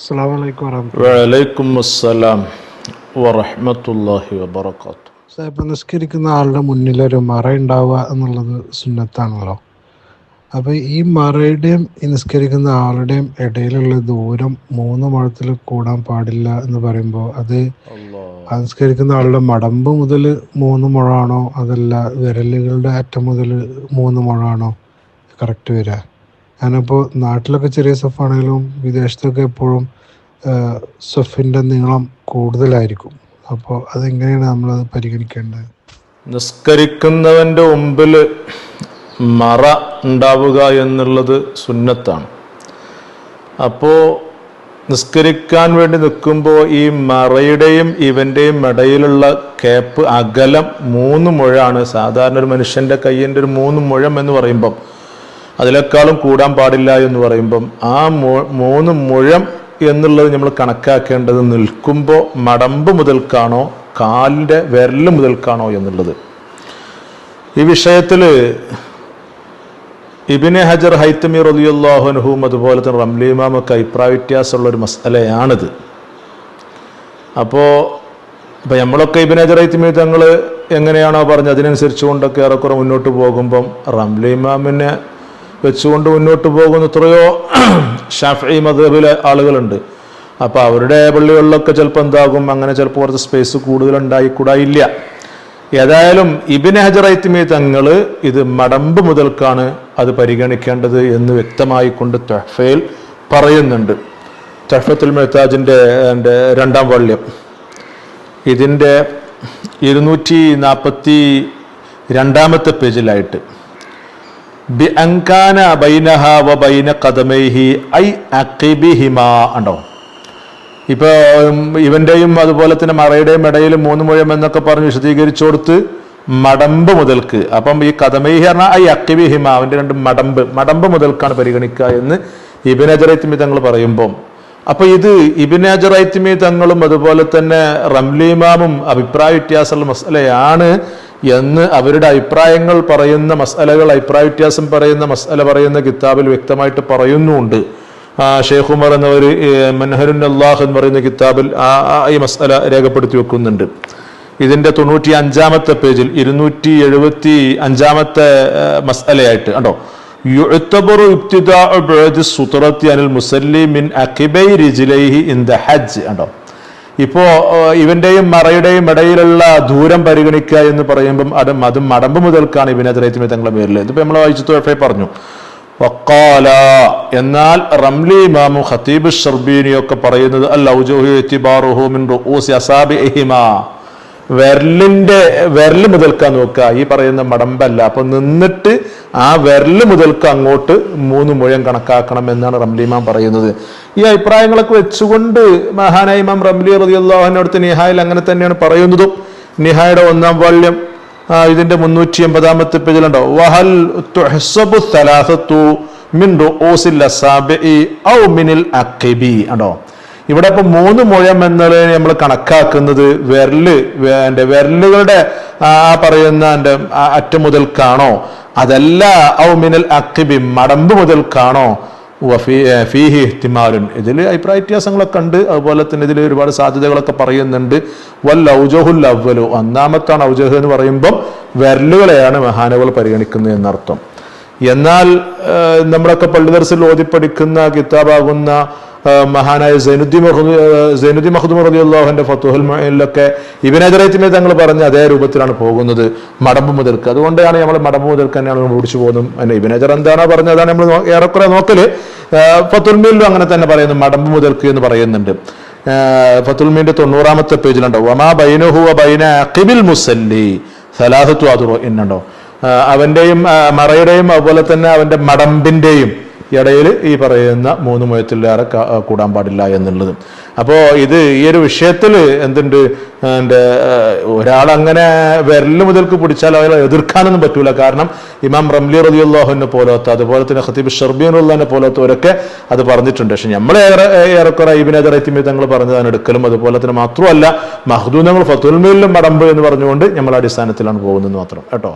അസ്സാം വലൈക്കും വലൈക്കും അസ്സലാം വറഹ്മത്തുള്ളാഹി വബറകാത്തു ഇപ്പം നിസ്കരിക്കുന്ന ആളുടെ മുന്നിൽ ഒരു മറ ഉണ്ടാവുക എന്നുള്ളത് സുന്നത്താണല്ലോ. അപ്പോൾ ഈ മറയുടെയും ഈ നിസ്കരിക്കുന്ന ആളുടെയും ഇടയിലുള്ള ദൂരം മൂന്ന് മുഴത്തിൽ കൂടാൻ പാടില്ല എന്ന് പറയുമ്പോൾ അത് നിസ്കരിക്കുന്ന ആളുടെ മടമ്പ് മുതൽ മൂന്ന് മുഴാണോ അതല്ല വിരലുകളുടെ അറ്റം മുതൽ മൂന്ന് മുഴാണോ കറക്റ്റ് വരിക. ഞാനപ്പോൾ നാട്ടിലൊക്കെ ചെറിയ സഫാണെങ്കിലും വിദേശത്തൊക്കെ എപ്പോഴും സഫിന്റെ നീളം കൂടുതലായിരിക്കും. അപ്പോൾ അതെങ്ങനെയാണ് നമ്മളത് പരിഗണിക്കേണ്ടത്? നിസ്കരിക്കുന്നവന്റെ മുമ്പിൽ മറ ഉണ്ടാവുക എന്നുള്ളത് സുന്നത്താണ്. അപ്പോൾ നിസ്കരിക്കാൻ വേണ്ടി നിൽക്കുമ്പോൾ ഈ മറയുടെയും ഇവന്റെയും ഇടയിലുള്ള കേപ്പ് അകലം മൂന്ന് മുഴാണ്. സാധാരണ ഒരു മനുഷ്യന്റെ കയ്യിന്റെ ഒരു മൂന്ന് മുഴം എന്ന് പറയുമ്പം അതിനേക്കാളും കൂടാൻ പാടില്ല എന്ന് പറയുമ്പം ആ മൂന്ന് മുഴം എന്നുള്ളത് നമ്മൾ കണക്കാക്കേണ്ടത് നിൽക്കുമ്പോൾ മടമ്പ് മുതൽക്കാണോ കാലിന്റെ വിരൽ മുതൽക്കാണോ എന്നുള്ളത്. ഈ വിഷയത്തിൽ ഇബിനെ ഹജർ ഹൈത്തമി റലിയുല്ലാഹുനഹും അതുപോലെ തന്നെ റംലി ഇമാമൊക്കെ അഭിപ്രായ വ്യത്യാസമുള്ള ഒരു മസലയാണിത്. അപ്പോൾ ഇപ്പം നമ്മളൊക്കെ ഇബിനെ ഹജർ ഹൈത്തമി തങ്ങൾ എങ്ങനെയാണോ പറഞ്ഞത് അതിനനുസരിച്ച് കൊണ്ടൊക്കെ ഏറെക്കുറെ മുന്നോട്ട് പോകുമ്പം റംലി ഇമാമിനെ വെച്ചുകൊണ്ട് മുന്നോട്ട് പോകുന്ന എത്രയോ ഷാഫി മദബിലെ ആളുകളുണ്ട്. അപ്പോൾ അവരുടെ പള്ളികളിലൊക്കെ ചിലപ്പോൾ എന്താകും? അങ്ങനെ ചിലപ്പോൾ കുറച്ച് സ്പേസ് കൂടുതൽ ഉണ്ടായിക്കൂടായില്ല ഏതായാലും ഇബിൻ ഹജറൈത്തിമി തങ്ങൾ ഇത് മടമ്പ് മുതൽക്കാണ് അത് പരിഗണിക്കേണ്ടത് എന്ന് വ്യക്തമായി കൊണ്ട് തൊഹഫയിൽ പറയുന്നുണ്ട്. തൊഹഫത്തുൽ മെഹ്താജിന്റെ എന്റെ രണ്ടാം വള്യം ഇതിന്റെ ഇരുന്നൂറ്റി നാൽപ്പത്തി രണ്ടാമത്തെ പേജിലായിട്ട് ബി അങ്കാന ബൈനഹ വ ബൈന കഥമേഹി ഐ അക്കിബിഹിമ ഉണ്ടോ? ഇപ്പോൾ ഇവന്റെയും അതുപോലെ തന്നെ മറയുടെയും ഇടയിൽ മൂന്ന് മുഴം എന്നൊക്കെ പറഞ്ഞ് വിശദീകരിച്ചു കൊടുത്ത് മടമ്പ് മുതൽക്ക്. അപ്പം ഈ കഥമൈഹി പറഞ്ഞാൽ ഐ അക്കിബിഹിമ അവന്റെ രണ്ട് മടമ്പ്. മടമ്പ് മുതൽക്കാണ് പരിഗണിക്കുക എന്ന് ഇബിനജറൈത്തിമി തങ്ങൾ പറയുമ്പം. അപ്പൊ ഇത് ഇബിനജറൈത്തിമി തങ്ങളും അതുപോലെ തന്നെ റംലിമാമും അഭിപ്രായ വ്യത്യാസമുള്ള മസലയാണ്. എന്ന് അവരുടെ അഭിപ്രായങ്ങൾ പറയുന്ന മസലകൾ അഭിപ്രായ വ്യത്യാസം പറയുന്ന മസല പറയുന്ന കിതാബിൽ വ്യക്തമായിട്ട് പറയുന്നുണ്ട്. ഷെയ്ഖ് ഉമർ എന്നവർ മൻഹരുൻ അള്ളാഹ് എന്ന് പറയുന്ന കിതാബിൽ ആ ഈ മസല രേഖപ്പെടുത്തി വെക്കുന്നുണ്ട്. ഇതിന്റെ തൊണ്ണൂറ്റി അഞ്ചാമത്തെ പേജിൽ ഇരുന്നൂറ്റി എഴുപത്തി അഞ്ചാമത്തെ മസലയായിട്ട് കണ്ടോ? യുഅ്തബറു ഇബ്തിദാഉ ബഅദി സുത്രത്തി അനിൽ മുസല്ലി മിൻ അഖിബൈ റിജ്ലൈഹി ഇൻ ദ ഹജ്ജ് കണ്ടോ ഇപ്പോ ഇവന്റെയും മറയുടെയും ഇടയിലുള്ള ദൂരം പരിഗണിക്കുക എന്ന് പറയുമ്പം അത് അത് മടമ്പ് മുതൽക്കാണ് ഇവനെ അതിരേറ്റുമേ തങ്ങളുടെ പേരിൽ ഇതിപ്പോ നമ്മൾ വായിച്ചു തോഫെ പറഞ്ഞു. വക്കാല എന്നാൽ റംലി ഇമാമു ഖത്തീബ് ഷർബീനിയൊക്കെ പറയുന്നത് അൽ ഔജോഹു എത്തിബാറുഹു മിൻ റുഊസി അസാബിഹിമാ വിരലിന്റെ വിരൽ മുതൽക്കാൻ നോക്കുക ഈ പറയുന്ന മടമ്പല്ല. അപ്പൊ നിന്നിട്ട് ആ വിരൽ മുതൽക്ക് അങ്ങോട്ട് മൂന്ന് മുഴം കണക്കാക്കണം എന്നാണ് റംലിമാം പറയുന്നത്. ഈ അഭിപ്രായങ്ങളൊക്കെ വെച്ചുകൊണ്ട് മഹാനായ ഇമാം റംലി റതിയുള്ളാഹിനടുത്ത് നിഹായിൽ അങ്ങനെ തന്നെയാണ് പറയുന്നതും. നിഹായുടെ ഒന്നാം വാല്യം ഇതിന്റെ മുന്നൂറ്റി എൺപതാമത്തെ പേജിലുണ്ടോ വഹൽ തുഹ്സബു മിൻ ഔ മിനിൽ അക്കബി ഉണ്ടോ? ഇവിടെ ഇപ്പൊ മൂന്ന് മുഴം എന്നുള്ളത് നമ്മൾ കണക്കാക്കുന്നത് വിരൽ എന്റെ വിരലുകളുടെ ആ പറയുന്ന എന്റെ അറ്റം മുതൽക്കാണോ? അതല്ല ഔ മിനൽ അക്കിബി മടമ്പ് കാണോ ഫീഹി ഇഹ്തിമാലുൻ. ഇതിൽ അഭിപ്രായ വ്യത്യാസങ്ങളൊക്കെ ഉണ്ട്. അതുപോലെ തന്നെ ഇതിൽ ഒരുപാട് സാധ്യതകളൊക്കെ പറയുന്നുണ്ട്. വൽ ഔജഹുൽ അവലു ഒന്നാമത്താണ് ഔജഹ് എന്ന് പറയുമ്പം വിരലുകളെയാണ് മഹാനവൾ പരിഗണിക്കുന്നത് എന്നർത്ഥം. എന്നാൽ നമ്മളൊക്കെ പള്ളിദർസിൽ ഓതിപ്പഠിക്കുന്ന കിതാബാകുന്ന മഹാനായ സൈനുദ്ദീൻ മഹദൂ സൈനുദ്ദീൻ മഹദൂം റളിയല്ലാഹുവിന്റെ ഫത്തുഹുൽ മുഈനിലൊക്കെ ഇബ്നു ഹജറൈത്തിനെ തങ്ങൾ പറഞ്ഞ അതേ രൂപത്തിലാണ് പോകുന്നത് മടമ്പ് മുതൽക്ക്. അതുകൊണ്ടാണ് നമ്മൾ മടമ്പ് മുതൽക്ക് തന്നെയാണ് നമ്മൾ ഓടിച്ചു പോകുന്നത്. പിന്നെ ഇബ്നു ഹജർ എന്താണോ പറഞ്ഞത് അതാണ് നമ്മൾ ഏറെക്കുറെ നോക്കൽ. ഫത്തുൽമീലും ഫത്തുൽ അങ്ങനെ തന്നെ പറയുന്നു മടമ്പ് മുതൽക്ക് എന്ന് പറയുന്നുണ്ട്. ഫത്തുൽമീന്റെ ഫത്തുൽ മീന്റെ തൊണ്ണൂറാമത്തെ പേജിലുണ്ടോ. വമാ ബൈനഹു ബൈന അഖിബിൽ മുസല്ലി. സലാഹത്തു എന്നുണ്ടോ? അവന്റെയും മറയുടെയും അതുപോലെ തന്നെ അവന്റെ മടമ്പിന്റെയും ഇടയിൽ ഈ പറയുന്ന മൂന്ന് മുഴത്തിലേറെ കൂടാൻ പാടില്ല എന്നുള്ളത്. അപ്പോൾ ഇത് ഈ ഒരു വിഷയത്തിൽ എന്തുണ്ട്? എന്റെ ഒരാളങ്ങനെ വിരൽ മുതൽക്ക് പിടിച്ചാൽ അയാളെ എതിർക്കാനൊന്നും പറ്റൂല. കാരണം ഇമാം റംലി റലിയുള്ളാഹുവിനെ പോലത്തെ അതുപോലെ തന്നെ ഖത്തീബ് ഷർബീനുള്ളതിനെ പോലത്തവരൊക്കെ അത് പറഞ്ഞിട്ടുണ്ട്. പക്ഷെ നമ്മൾ ഏറെ ഏറെക്കുറെ ഇബിനെ എത്തിമി തങ്ങൾ പറഞ്ഞതാണ് എടുക്കലും. അതുപോലെ തന്നെ മാത്രമല്ല മഹദൂനങ്ങൾ ഫത്തുൽമീലിലും മടമ്പ് എന്ന് പറഞ്ഞുകൊണ്ട് നമ്മൾ അടിസ്ഥാനത്തിലാണ് പോകുന്നത് മാത്രം. കേട്ടോ?